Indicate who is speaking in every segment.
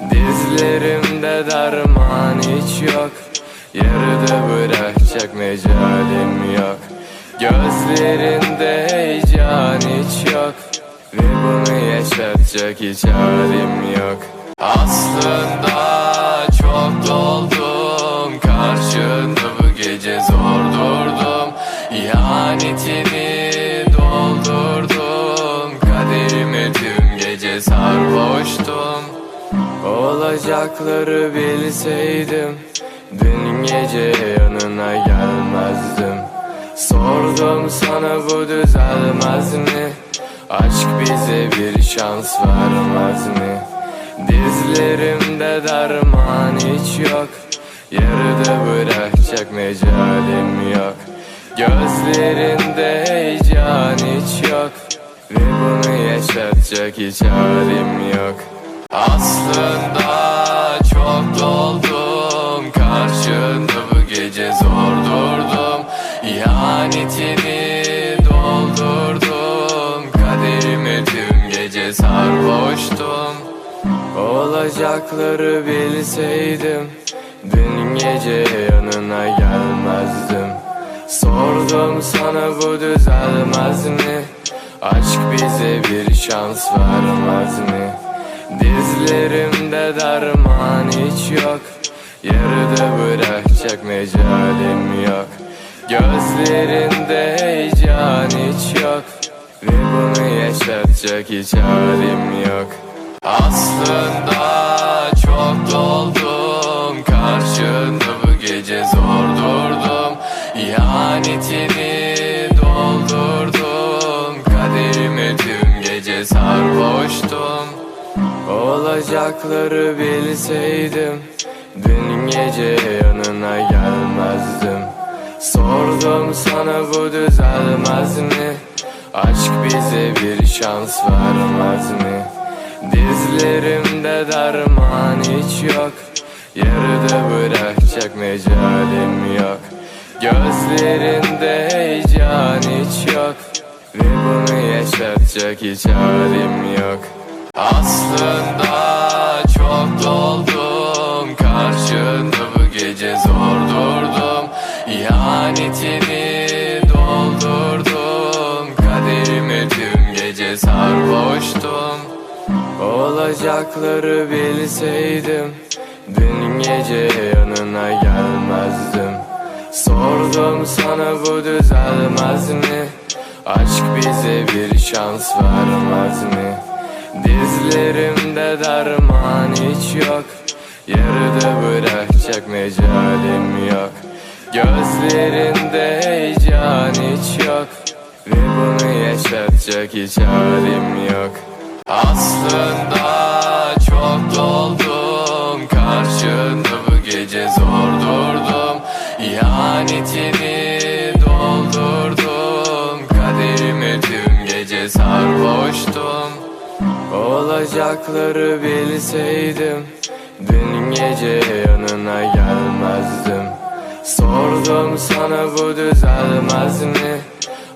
Speaker 1: Dizlerimde derman hiç yok. Yarıda bırakacak mecalim yok. Gözlerinde heyecan hiç yok. Ve bunu yaşatacak hiç halim yok. Aslında Olacakları bilseydim Dün gece yanına gelmezdim Sordum sana bu düzelmez mi? Aşk bize bir şans vermez mi? Dizlerimde derman hiç yok Yarıda bırakacak mecalim yok Gözlerinde heyecan hiç yok Ve bunu yaşatacak hiç halim yok İhanetini doldurdum Kaderimi tüm gece sarhoştum Olacakları bilseydim Dün gece yanına gelmezdim Sordum sana bu düzelmez mi? Aşk bize bir şans vermez mi? Dizlerimde derman hiç yok Yarıda bırakacak mecalim yok Gözlerinde heyecan hiç yok. Ve bunu yaşatacak hiç halim yok. Aslında çok doldum. Karşında bu gece zor durdum. İhanetini doldurdum. Kaderimi tüm gece sarhoştum. Olacakları bilseydim Dün gece yanına gelmezdim Sordum sana bu düzelmez mi? Aşk bize bir şans vermez mi? Dizlerimde derman hiç yok Yarıda bırakacak mecalim yok Gözlerinde heyecan hiç yok Ve bunu yaşatacak hiç halim yok Aslında İhanetini doldurdum. Kaderimi tüm gece sarhoştum. Olacakları bilseydim Dün gece yanına gelmezdim. Sordum sana bu düzelmez mi? Aşk bize bir şans vermez mi? Dizlerimde derman hiç yok. Yarıda bırakacak mecalim yok Gözlerinde heyecan hiç yok. Ve bunu yaşatacak hiç halim yok. Aslında çok doldum. Karşında bu gece zor durdum. İhanetini doldurdum. Kaderimi tüm gece sarhoştum. Olacakları bilseydim Dün gece yanına gelmezdim Sordum sana bu düzelmez mi?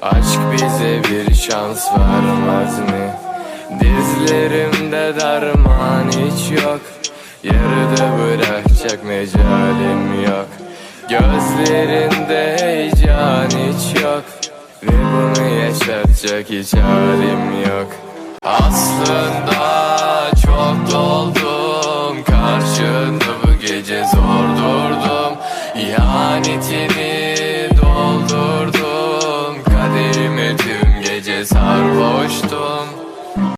Speaker 1: Aşk bize bir şans vermez mi? Dizlerimde derman hiç yok. Yarıda bırakacak mecalim yok. Gözlerinde heyecan hiç yok. Ve bunu yaşatacak hiç halim yok. Aslında çok doldum Karşında